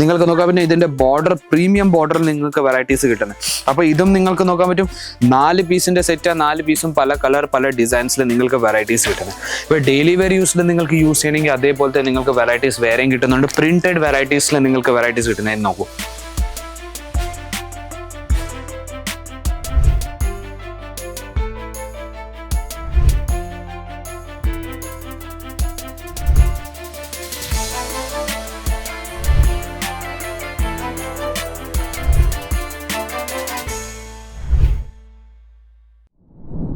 നിങ്ങൾക്ക് നോക്കാൻ പറ്റും ഇതിന്റെ ബോർഡർ പ്രീമിയം ബോർഡറിൽ നിങ്ങൾക്ക് വെറൈറ്റീസ് കിട്ടുന്നത്. അപ്പോൾ ഇതും നിങ്ങൾക്ക് നോക്കാൻ പറ്റും. നാല് പീസിന്റെ സെറ്റ് നാല് പീസും പല കളർ പല ഡിസൈൻസിൽ നിങ്ങൾക്ക് വെറൈറ്റീസ് കിട്ടുന്നത്. ഇപ്പോൾ ഡെയിലി വെയർ യൂസിൽ നിങ്ങൾക്ക് യൂസ് ചെയ്യണമെങ്കിൽ അതേപോലത്തെ നിങ്ങൾക്ക് വെറൈറ്റീസ് വേറെയും കിട്ടുന്നുണ്ട്. പ്രിന്റഡ് വെറൈറ്റീസിൽ നിങ്ങൾക്ക് വെറൈറ്റീസ് കിട്ടുന്നതെന്ന് നോക്കൂ.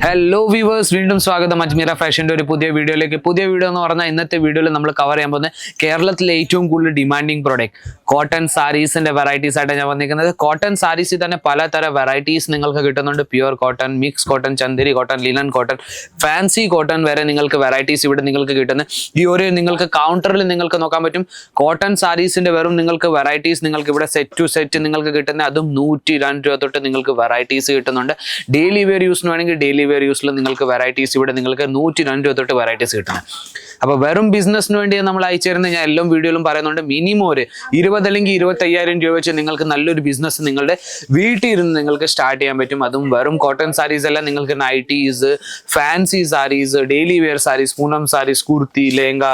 ഹലോ വ്യൂവേഴ്സ് വീണ്ടും സ്വാഗതം. അജ്മീറ ഫാഷന്റെ ഒരു പുതിയ വീഡിയോയിലേക്ക്. പുതിയ വീഡിയോ എന്ന് പറഞ്ഞാൽ ഇന്നത്തെ വീഡിയോയിൽ നമ്മൾ കവർ ചെയ്യാൻ പോകുന്നത് കേരളത്തിലെ ഏറ്റവും കൂടുതൽ ഡിമാൻഡിങ് പ്രോഡക്റ്റ് കോട്ടൺ സാരീസിന്റെ വെറൈറ്റീസ് ആയിട്ട് ഞാൻ വന്നിരിക്കുന്നത്. കോട്ടൺ സാരീസിൽ തന്നെ പലതരം വെറൈറ്റീസ് നിങ്ങൾക്ക് കിട്ടുന്നുണ്ട്. Pure cotton mix cotton Chanderi cotton linen cotton fancy cotton വരെ നിങ്ങൾക്ക് വെറൈറ്റീസ് ഇവിടെ നിങ്ങൾക്ക് കിട്ടുന്നത്. ഈ ഒരു നിങ്ങൾക്ക് കൗണ്ടറിൽ നിങ്ങൾക്ക് നോക്കാൻ പറ്റും. കോട്ടൺ സാരീസിന്റെ വെറും നിങ്ങൾക്ക് വെറൈറ്റീസ് നിങ്ങൾക്ക് ഇവിടെ സെറ്റ് ടു സെറ്റ് നിങ്ങൾക്ക് കിട്ടുന്ന അതും നൂറ്റി രണ്ട് രൂപ തൊട്ട് നിങ്ങൾക്ക് വെറൈറ്റീസ് കിട്ടുന്നുണ്ട്. ഡെയിലി വെയർ യൂസിന് വേണമെങ്കിൽ ഡെയിലി വെയർ യൂസിൽ നിങ്ങൾക്ക് വെറൈറ്റീസ് ഇവിടെ നിങ്ങൾക്ക് നൂറ്റി രണ്ട് രൂപ തൊട്ട് വെറൈറ്റീസ് കിട്ടണം. അപ്പോൾ വെറും ബിസിനസ്സിന് വേണ്ടി നമ്മൾ അയച്ചിരുന്ന ഞാൻ എല്ലാം വീഡിയോയിലും പറയുന്നുണ്ട്. മിനിമം ഒരു ഇരുപത് അല്ലെങ്കിൽ ഇരുപത്തയ്യായിരം രൂപ വെച്ച് നിങ്ങൾക്ക് നല്ലൊരു ബിസിനസ് നിങ്ങളുടെ വീട്ടിൽ ഇരുന്ന് നിങ്ങൾക്ക് സ്റ്റാർട്ട് ചെയ്യാൻ പറ്റും. അതും വെറും കോട്ടൺ സാരീസ് എല്ലാം നിങ്ങൾക്ക് nighties fancy saris daily wear saris Poonam saris kurti lehenga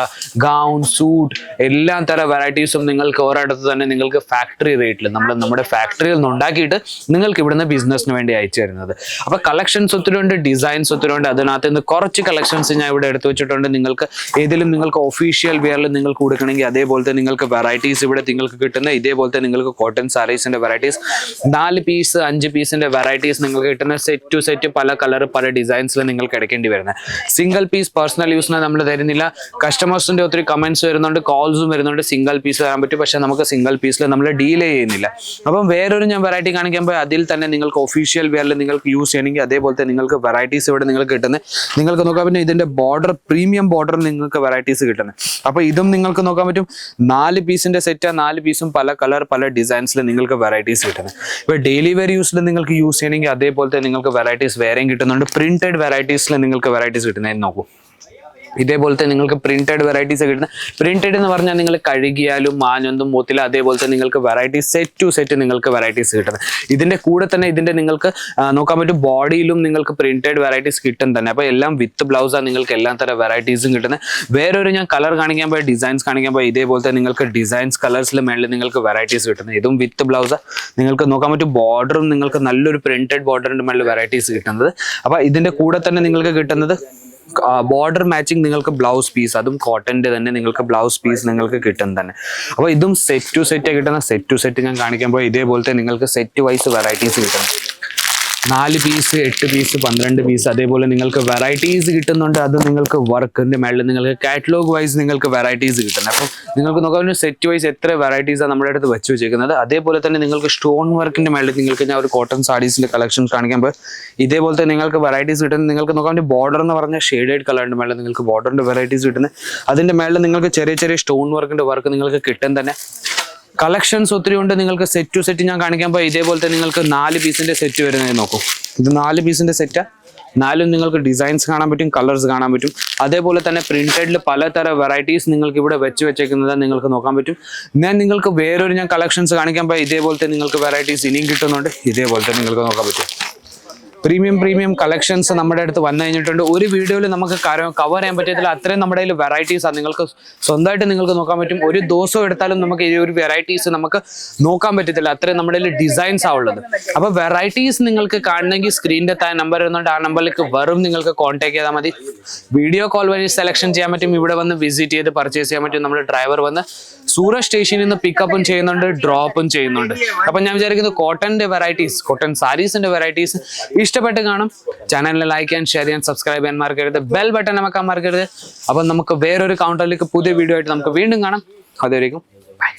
gown suit എല്ലാ തരം വെറൈറ്റീസും നിങ്ങൾക്ക് ഒരിടത്ത് തന്നെ നിങ്ങൾക്ക് ഫാക്ടറി റേറ്റിൽ നമ്മൾ നമ്മുടെ ഫാക്ടറിയിൽ നിന്ന് ഉണ്ടാക്കിയിട്ട് നിങ്ങൾക്ക് ഇവിടുന്ന് ബിസിനസ്സിന് വേണ്ടി അയച്ചു തരുന്നത്. അപ്പോൾ കളക്ഷൻസ് ഒത്തിരി ഉണ്ട് ഡിസൈൻസ് ഒത്തിരി ഉണ്ട് അതിനകത്ത് നിന്ന് കുറച്ച് കളക്ഷൻസ് ഞാൻ ഇവിടെ എടുത്തു വെച്ചിട്ടുണ്ട്. നിങ്ങൾക്ക് ഏതെങ്കിലും നിങ്ങൾക്ക് ഒഫീഷ്യൽ വെയറിൽ നിങ്ങൾക്ക് കൊടുക്കണമെങ്കിൽ അതേപോലത്തെ നിങ്ങൾക്ക് വെറൈറ്റീസ് ഇവിടെ നിങ്ങൾക്ക് കിട്ടുന്ന ഇതേപോലത്തെ നിങ്ങൾക്ക് കോട്ടൺ സാരീസിന്റെ വെറൈറ്റീസ് നാല് പീസ് അഞ്ച് പീസിന്റെ വെറൈറ്റീസ് നിങ്ങൾക്ക് കിട്ടുന്ന സെറ്റ് ടു സെറ്റ് പല കളർ പല ഡിസൈൻസിൽ നിങ്ങൾക്ക് എടുക്കേണ്ടി വരുന്നത്. സിംഗിൾ പീസ് പേഴ്സണൽ യൂസിന് നമ്മൾ തരുന്നില്ല. കസ്റ്റമേഴ്സിന്റെ ഒത്തിരി കമന്റ്സ് വരുന്നുണ്ട് കോൾസും വരുന്നുണ്ട്. സിംഗിൾ പീസ് തരാൻ പറ്റും. പക്ഷെ നമുക്ക് സിംഗിൾ പീസിൽ നമ്മൾ ഡീലേ ചെയ്യുന്നില്ല. അപ്പം വേറൊരു ഞാൻ വെറൈറ്റി കാണിക്കുമ്പോൾ അതിൽ തന്നെ നിങ്ങൾക്ക് ഒഫീഷ്യൽ വെയറിൽ നിങ്ങൾക്ക് യൂസ് ചെയ്യണമെങ്കിൽ അതേപോലത്തെ നിങ്ങൾക്ക് വെറൈറ്റീസ് ഇവിടെ നിങ്ങൾക്ക് കിട്ടുന്നത് നിങ്ങൾക്ക് നോക്കാൻ പറ്റും ഇതിന്റെ ബോർഡർ പ്രീമിയം ബോർഡർ നിങ്ങൾക്ക് വെറൈറ്റീസ് കിട്ടുന്നത് അപ്പോൾ ഇതും നിങ്ങൾക്ക് നോക്കാൻ പറ്റും. നാല് പീസിന്റെ സെറ്റ് നാല് പീസും പല കളർ പല ഡിസൈൻസിൽ നിങ്ങൾക്ക് വെറൈറ്റീസ് കിട്ടുന്നത് ഇപ്പോൾ ഡെയിലി വെയർ യൂസിൽ നിങ്ങൾക്ക് യൂസ് ചെയ്യണമെങ്കിൽ അതേപോലത്തെ നിങ്ങൾക്ക് വെറൈറ്റീസ് വേറെയും കിട്ടുന്നുണ്ട്. പ്രിന്റഡ് വെറൈറ്റീസിൽ നിങ്ങൾക്ക് വെറൈറ്റീസ് കിട്ടുന്നതെന്ന് നോക്കൂ. ഇതേപോലത്തെ നിങ്ങൾക്ക് പ്രിന്റഡ് വെറൈറ്റീസ് കിട്ടുന്ന പ്രിന്റഡ് എന്ന് പറഞ്ഞാൽ നിങ്ങൾ കഴുകിയാലും മാഞ്ഞൊന്നും മൂത്തിലും അതേപോലത്തെ നിങ്ങൾക്ക് വെറൈറ്റീസ് സെറ്റ് ടു സെറ്റ് നിങ്ങൾക്ക് വെറൈറ്റീസ് കിട്ടുന്നത്. ഇതിന്റെ കൂടെ തന്നെ ഇതിന്റെ നിങ്ങൾക്ക് നോക്കാൻ പറ്റും ബോഡിയിലും നിങ്ങൾക്ക് പ്രിന്റഡ് വെറൈറ്റീസ് കിട്ടും തന്നെ. അപ്പോൾ എല്ലാം വിത്ത് ബ്ലൗസാണ് നിങ്ങൾക്ക് എല്ലാ തരം വെറൈറ്റീസും കിട്ടുന്നത്. വേറൊരു ഞാൻ കളർ കാണിക്കാൻ പോയി ഡിസൈൻസ് കാണിക്കാൻ പോയി ഇതേപോലത്തെ നിങ്ങൾക്ക് ഡിസൈൻസ് കളേഴ്സിൽ മേളിൽ നിങ്ങൾക്ക് വെറൈറ്റീസ് കിട്ടുന്നത്. ഇതും വിത്ത് ബ്ലൗസ് നിങ്ങൾക്ക് നോക്കാൻ പറ്റും ബോർഡറും നിങ്ങൾക്ക് നല്ലൊരു പ്രിന്റഡ് ബോർഡറിന്റെ മേളിൽ വെറൈറ്റീസ് കിട്ടുന്നത്. അപ്പോൾ ഇതിന്റെ കൂടെ തന്നെ നിങ്ങൾക്ക് കിട്ടുന്നത് ബോർഡർ മാച്ചിങ് നിങ്ങൾക്ക് ബ്ലൗസ് പീസ് അതും കോട്ടന്റെ തന്നെ നിങ്ങൾക്ക് ബ്ലൗസ് പീസ് നിങ്ങൾക്ക് കിട്ടും തന്നെ. അപ്പോൾ ഇതും സെറ്റ് ടു സെറ്റ് കിട്ടുന്ന. സെറ്റ് ടു സെറ്റ് ഞാൻ കാണിക്കുമ്പോൾ ഇതേപോലത്തെ നിങ്ങൾക്ക് സെറ്റ് വൈസ് വെറൈറ്റീസ് കിട്ടും. നാല് പീസ് എട്ട് പീസ് പന്ത്രണ്ട് പീസ് അതേപോലെ നിങ്ങൾക്ക് വെറൈറ്റീസ് കിട്ടുന്നുണ്ട്. അത് നിങ്ങൾക്ക് വർക്കിന്റെ മേളിൽ നിങ്ങൾക്ക് കാറ്റലോഗ് വൈസ് നിങ്ങൾക്ക് വെറൈറ്റീസ് കിട്ടുന്നത്. അപ്പം നിങ്ങൾക്ക് നോക്കാൻ സെറ്റ് വൈസ് എത്ര വെറൈറ്റീസാണ് നമ്മുടെ അടുത്ത് വെച്ച് വെച്ചേക്കുന്നത്. അതേപോലെ തന്നെ നിങ്ങൾക്ക് സ്റ്റോൺ വർക്കിന്റെ മേളിൽ നിങ്ങൾക്ക് ഞാൻ ഒരു കോട്ടൺ സാരീസിന്റെ കളക്ഷൻ ഇതേപോലെ തന്നെ നിങ്ങൾക്ക് വെറൈറ്റീസ് കിട്ടുന്നത് നിങ്ങൾക്ക് നോക്കാൻ ബോർഡർ എന്ന് പറഞ്ഞ ഷെയ്ഡഡ് കളറിന്റെ മേളിൽ നിങ്ങൾക്ക് ബോർഡറിന്റെ വെറൈറ്റീസ് കിട്ടുന്നത്. അതിന്റെ മേളിൽ നിങ്ങൾക്ക് ചെറിയ ചെറിയ സ്റ്റോൺ വർക്കിന്റെ വർക്ക് നിങ്ങൾക്ക് കിട്ടും തന്നെ. കളക്ഷൻസ് ഒത്തിരി ഉണ്ട്. നിങ്ങൾക്ക് സെറ്റ് ടു സെറ്റ് ഞാൻ കാണിക്കാൻ കാണിക്കുമ്പോൾ ഇതേപോലത്തെ നിങ്ങൾക്ക് നാല് പീസിന്റെ സെറ്റ് വരുന്നത് നോക്കൂ. ഇത് നാല് പീസിന്റെ സെറ്റാ നാലും നിങ്ങൾക്ക് ഡിസൈൻസ് കാണാൻ പറ്റും കളേഴ്സ് കാണാൻ പറ്റും. അതേപോലെ തന്നെ പ്രിന്റഡിൽ പലതരം വെറൈറ്റീസ് നിങ്ങൾക്ക് ഇവിടെ വെച്ച് വെച്ചേക്കുന്നത് നിങ്ങൾക്ക് നോക്കാൻ പറ്റും. ഞാൻ നിങ്ങൾക്ക് വേറൊരു ഞാൻ കളക്ഷൻസ് കാണിക്കാൻ പോയി ഇതേപോലത്തെ നിങ്ങൾക്ക് വെറൈറ്റീസ് ഇനിയും കിട്ടുന്നുണ്ട്. ഇതേപോലത്തെ നിങ്ങൾക്ക് നോക്കാൻ പറ്റും. പ്രീമിയം പ്രീമിയം കളക്ഷൻസ് നമ്മുടെ അടുത്ത് വന്നു കഴിഞ്ഞിട്ടുണ്ട്. ഒരു വീഡിയോയിൽ നമുക്ക് കവർ ചെയ്യാൻ പറ്റത്തില്ല അത്രയും നമ്മുടെ കയ്യിൽ വെറൈറ്റീസ് ആണ്. നിങ്ങൾക്ക് സ്വന്തമായിട്ട് നിങ്ങൾക്ക് നോക്കാൻ പറ്റും. ഒരു ദിവസം എടുത്താലും നമുക്ക് ഈ ഒരു വെറൈറ്റീസ് നമുക്ക് നോക്കാൻ പറ്റത്തില്ല. അത്രയും നമ്മുടെ കയ്യിൽ ഡിസൈൻസ് ആവുള്ളത് അപ്പോൾ വെറൈറ്റീസ് നിങ്ങൾക്ക് കാണണമെങ്കിൽ സ്ക്രീനിന്റെ താഴെ നമ്പർ വരുന്നുണ്ട്. ആ നമ്പറിലേക്ക് വെറും നിങ്ങൾക്ക് കോൺടാക്ട് ചെയ്താൽ മതി. വീഡിയോ കോൾ വഴി സെലക്ഷൻ ചെയ്യാൻ പറ്റും. ഇവിടെ വന്ന് വിസിറ്റ് ചെയ്ത് പർച്ചേസ് ചെയ്യാൻ പറ്റും. നമ്മുടെ ഡ്രൈവർ വന്ന് സൂറത്ത് സ്റ്റേഷനിൽ നിന്ന് പിക്കപ്പും ചെയ്യുന്നുണ്ട് ഡ്രോപ്പും ചെയ്യുന്നുണ്ട്. അപ്പൊ ഞാൻ വിചാരിക്കുന്നത് കോട്ടന്റെ വെറൈറ്റീസ് കോട്ടൺ സാരീസിന്റെ വെറൈറ്റീസ് ഇഷ്ടപ്പെട്ട് കാണും. ചാനലിനെ ലൈക്ക് ചെയ്യാൻ ഷെയർ ചെയ്യാൻ സബ്സ്ക്രൈബ് ചെയ്യാൻ മറക്കരുത്. ബെൽ ബട്ടൺ അമക്കാൻ മറക്കരുത്. അപ്പൊ നമുക്ക് വേറൊരു കൗണ്ടറിലേക്ക് പുതിയ വീഡിയോ ആയിട്ട് നമുക്ക് വീണ്ടും കാണാം. അതുവരെയും ബൈ